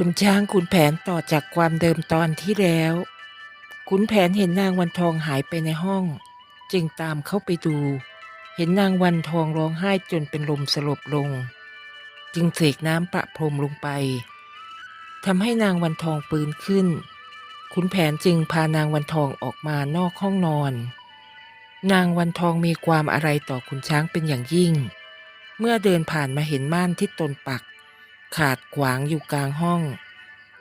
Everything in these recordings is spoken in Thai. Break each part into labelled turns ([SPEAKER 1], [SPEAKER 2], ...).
[SPEAKER 1] คุณช้างคุณแผนต่อจากความเดิมตอนที่แล้ว คุณแผนเห็นนางวันทองหายไปในห้อง จึงตามเข้าไปดู เห็นนางวันทองร้องไห้จนเป็นลมสลบลง จึงเสกน้ำประพรมลงไปทำให้นางวันทองปืนขึ้น คุณแผนจึงพานางวันทองออกมานอกห้องนอน นางวันทองมีความอะไรต่อคุณช้างเป็นอย่างยิ่ง เมื่อเดินผ่านมาเห็นม่านที่ตนปัก ขาดขวางอยู่กลางห้อง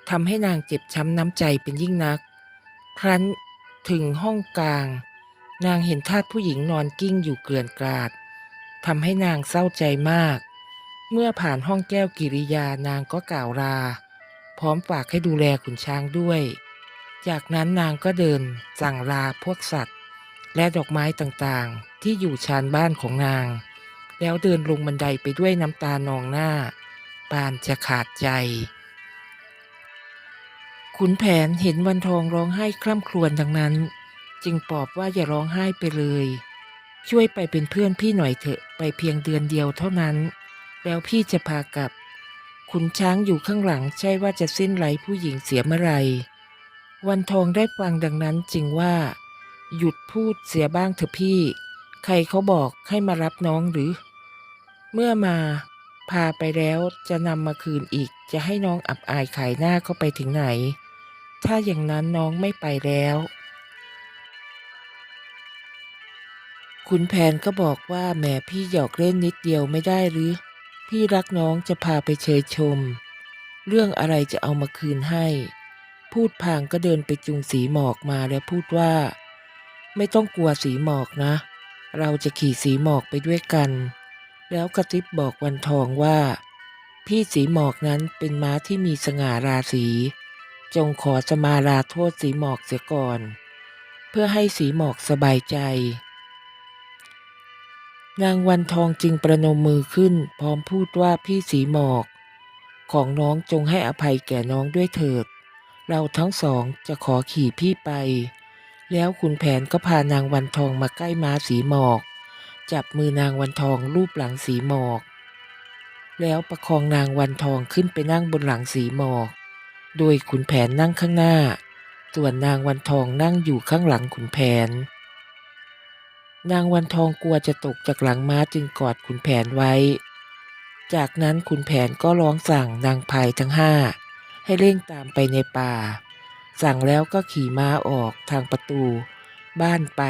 [SPEAKER 1] ทำให้นางเจ็บช้ำน้ำใจเป็นยิ่งนัก ครั้นถึงห้องกลาง นางเห็นทาสผู้หญิงนอนกิ้งอยู่เกลื่อนกลาดทำให้นางเศร้าใจมาก เมื่อผ่านห้องแก้วกิริยานางก็กล่าวลา พร้อมฝากให้ดูแลขุนช้างด้วย จากนั้นนางก็เดินสั่งลาพวกสัตว์ และดอกไม้ต่างๆ ที่อยู่ชานบ้านของนาง แล้วเดินลงบันไดไปด้วยน้ำตานองหน้า ปานจะขาดใจ ขุนแผนเห็นวันทองร้องไห้คร่ำครวญดังนั้น จึงปอบว่าอย่าร้องไห้ไปเลย ช่วยไปเป็นเพื่อนพี่หน่อยเถอะไปเพียงเดือนเดียวเท่านั้น แล้วพี่จะพากลับ ขุนช้างอยู่ข้างหลังใช่ว่าจะสิ้นไหลผู้หญิงเสียเมื่อไรวันทองได้ฟังดังนั้นจึงว่า หยุดพูดเสียบ้างเถอะพี่ ใครเขาบอกให้มารับน้องหรือ เมื่อมา พาไปแล้วจะนำมาคืนอีก จะให้น้องอับอายขายหน้าเข้าไปถึงไหน ถ้าอย่างนั้นน้องไม่ไปแล้ว คุณแผนก็บอกว่าแหมพี่หยอกเล่นนิดเดียวไม่ได้หรือ พี่รักน้องจะพาไปเชยชม เรื่องอะไรจะเอามาคืนให้ พูดพางก็เดินไปจุงสีหมอกมาแล้วพูดว่า ไม่ต้องกลัวสีหมอกนะ เราจะขี่สีหมอกไปด้วยกัน แล้วกระซิบบอกวันทองว่า พี่สีหมอกนั้นเป็นม้าที่มีสง่าราศีจงขอสมาลาโทษสีหมอกเสียก่อน เพื่อให้สีหมอกสบายใจ นางวันทองจึงประนมมือขึ้น พร้อมพูดว่าพี่สีหมอก ของน้องจงให้อภัยแก่น้องด้วยเถิด เราทั้งสองจะขอขี่พี่ไป แล้วขุนแผนก็พานางวันทองมาใกล้ม้าสีหมอก จับมือนางวันทองรูปหลังสีหมอก แล้วประคองนางวันทองขึ้นไปนั่งบนหลังสีหมอก โดยขุนแผนนั่งข้างหน้า ส่วนนางวันทองนั่งอยู่ข้างหลังขุนแผน นางวันทองกลัวจะตกจากหลังม้าจึงกอดขุนแผนไว้ จากนั้นขุนแผนก็ร้องสั่งนางพายทั้งห้าให้เร่งตามไปในป่า สั่งแล้วก็ขี่ม้าออกทางประตู บ้านไป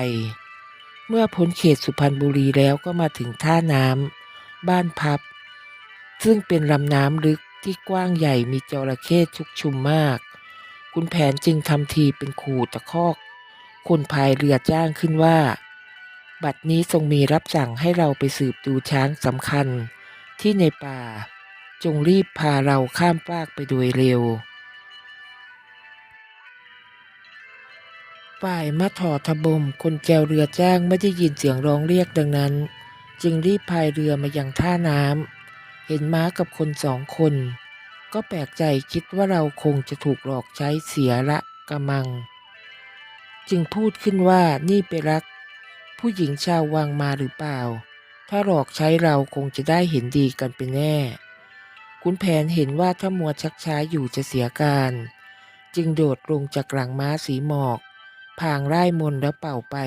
[SPEAKER 1] เมื่อพ้นเขตสุพรรณบุรีแล้วก็มาถึงท่าน้ำบ้านพับ ซึ่งเป็นลำน้ำลึกที่กว้างใหญ่มีจระเข้ชุกชุมมาก คุณแผนจึงทำทีเป็นขู่ตะคอก คนพายเรือจ้างขึ้นว่า บัดนี้ทรงมีรับสั่งให้เราไปสืบดูช้างสำคัญที่ในป่า จงรีบพาเราข้ามฟากไปโดยเร็ว ฝ่ายมาถอทบม คนแจวเรือจ้างไม่ได้ยินเสียงร้องเรียกดังนั้น จึงรีบพายเรือมายังท่าน้ำเห็นม้ากับคนสองคน ก็แปลกใจคิดว่าเราคงจะถูกหลอกใช้เสียละกะมัง จึงพูดขึ้นว่านี่ไปรัก ผู้หญิงชาววังมาหรือเปล่า ถ้าหลอกใช้เราคงจะได้เห็นดีกันเป็นแน่คุณแผนเห็นว่าถ้ามัวชักช้าอยู่จะเสียการ จึงโดดลงจากหลังม้าสีหมอก พางไร่มนแล้วเป่าไป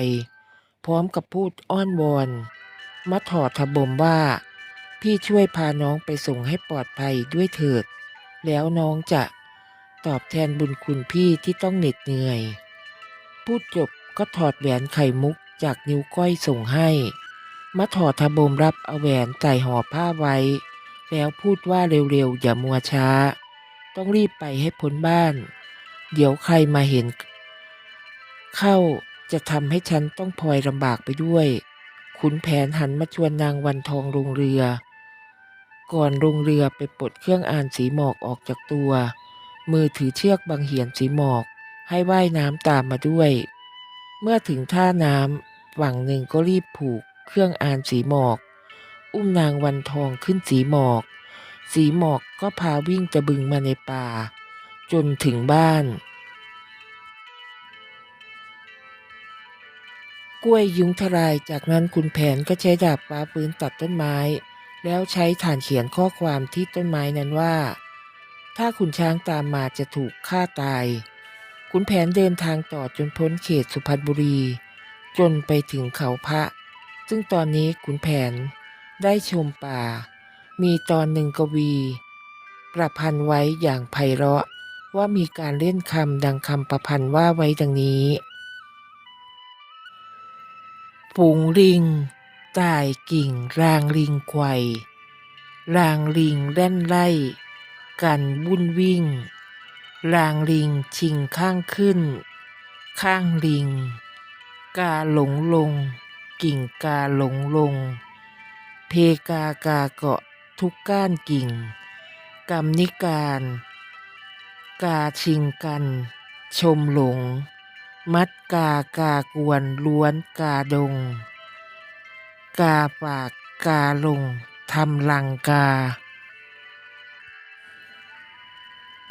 [SPEAKER 1] พร้อมกับพูดอ้อนวอนมาถอดทะบมว่า พี่ช่วยพาน้องไปส่งให้ปลอดภัยด้วยเถิด แล้วน้องจะตอบแทนบุญคุณพี่ที่ต้องเหน็ดเหนื่อย พูดจบก็ถอดแหวนไข่มุกจากนิ้วก้อยส่งให้มาถอดทะบมรับเอาแหวนใส่ห่อผ้าไว้ แล้วพูดว่าเร็วๆ อย่ามัวช้า ต้องรีบไปให้พ้นบ้าน เดี๋ยวใครมาเห็น เข้าจะทำให้ฉันต้องพลอยลำบากไปด้วย ขุนแผนหันมาชวนนางวันทองลงเรือ ก่อนลงเรือไปปลดเครื่องอ่านสีหมอกออกจากตัว มือถือเชือกบางเหียนสีหมอก ให้ว่ายน้ำตามมาด้วย เมื่อถึงท่าน้ำฝั่งหนึ่งก็รีบผูกเครื่องอ่านสีหมอก อุ้มนางวันทองขึ้นสีหมอก สีหมอกก็พาวิ่งตะบึงมาในป่า จนถึงบ้าน กล้วยยุงทลายจากนั้นคุณแผนก็ใช้ดาบฟ้าปืนตัดต้นไม้ แล้วใช้ฐานเขียนข้อความที่ต้นไม้นั้นว่า ถ้าขุนช้างตามมาจะถูกฆ่าตาย ขุนแผนเดินทางต่อจนพ้นเขตสุพรรณบุรี จนไปถึงเขาพระ ซึ่งตอนนี้ขุนแผนได้ชมป่า มีตอนหนึ่งกวี ประพันธ์ไว้อย่างไพเราะว่ามีการเล่นคำดังคำประพันธ์ว่าไว้ดังนี้ ฝูงลิงตายกิ่งรางลิงไกวรางลิงแล่นไล่ กันวุ่นวิ่ง รางลิงชิงข้างขึ้น ข้างลิง กาหลงลง กิ่งกาหลงลง เพกากาเกาะทุกก้านกิ่งกรรมนิการ กาชิงกัน ชมหลง มัดกากากวนล้วนกาดง กาปากกาลงทำลังกา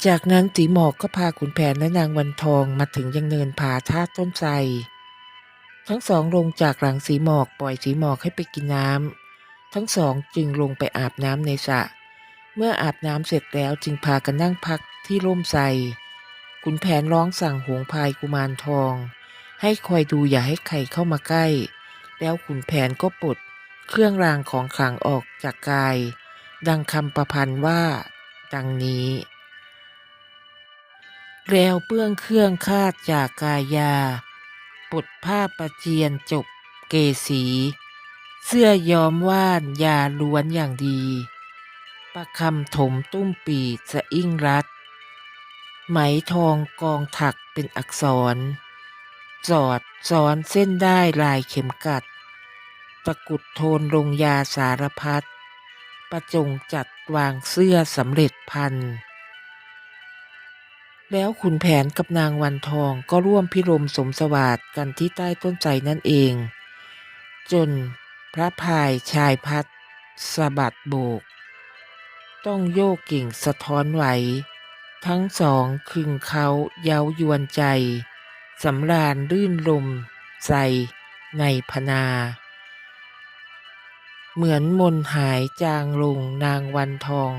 [SPEAKER 1] จากนั้นตีหมอกก็พาขุนแผนและนางวันทองมาถึงยังเนินผาท่าต้นไทรทั้งสองลงจากหลังสีหมอกปล่อยสีหมอกให้ไปกินน้ำทั้งสองจึงลงไปอาบน้ำในสระเมื่ออาบน้ำเสร็จแล้วจึงพากันนั่งพักที่ร่มไทร ขุนแผนร้องสั่งหงพายกุมารทอง ให้คอยดูอย่าให้ใครเข้ามาใกล้ แล้วขุนแผนก็ปลดเครื่องรางของขลังออกจากกาย ดังคำประพันธ์ว่า ดังนี้ แล้วเปื้องเครื่องคาดจากกายาปลดผ้าประเจียนจบเกสี เสื้อย้อมว่านยาล้วนอย่างดี ประคำถมตุ้มปีสะอิ่งรัด ไหมทองกองถักเป็นอักษร จอดซ้อนเส้นได้ลายเข็มกัด ตะกุดโทนลงยาสารพัด ประจงจัดวางเสื้อสำเร็จพัน แล้วขุนแผนกับนางวันทองก็ร่วมพิรมสมสวัสดกันที่ใต้ต้นไทรนั่นเอง จนพระพายชายพัดสะบัดโบก ต้องโยกกิ่งสะท้อนไหว ทั้งสองคึงเขาเย้ายวนใจ สำราญรื่นลมใจในพนา เหมือนมนหายจางลงนางวันทอง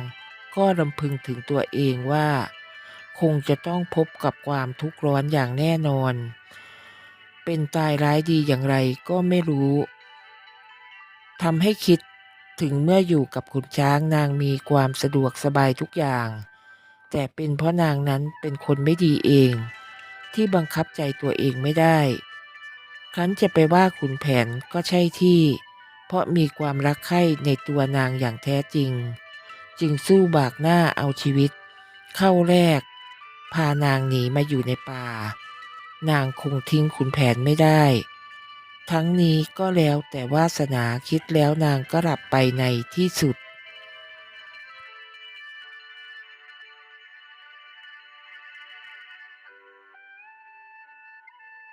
[SPEAKER 1] ก็รำพึงถึงตัวเองว่า คงจะต้องพบกับความทุกข์ร้อนอย่างแน่นอน เป็นตายร้ายดีอย่างไรก็ไม่รู้ทำให้คิดถึงเมื่ออยู่กับขุนช้างนางมีความสะดวกสบายทุกอย่าง แต่เป็นเพราะนางนั้นเป็นคนไม่ดีเอง ที่บังคับใจตัวเองไม่ได้ ครั้นจะไปว่าขุนแผนก็ใช่ที่ เพราะมีความรักใคร่ในตัวนางอย่างแท้จริง จึงสู้บากหน้าเอาชีวิต เข้าแรก พานางหนีมาอยู่ในป่า นางคงทิ้งขุนแผนไม่ได้ ทั้งนี้ก็แล้วแต่วาสนาคิดแล้วนางก็หลับไปในที่สุด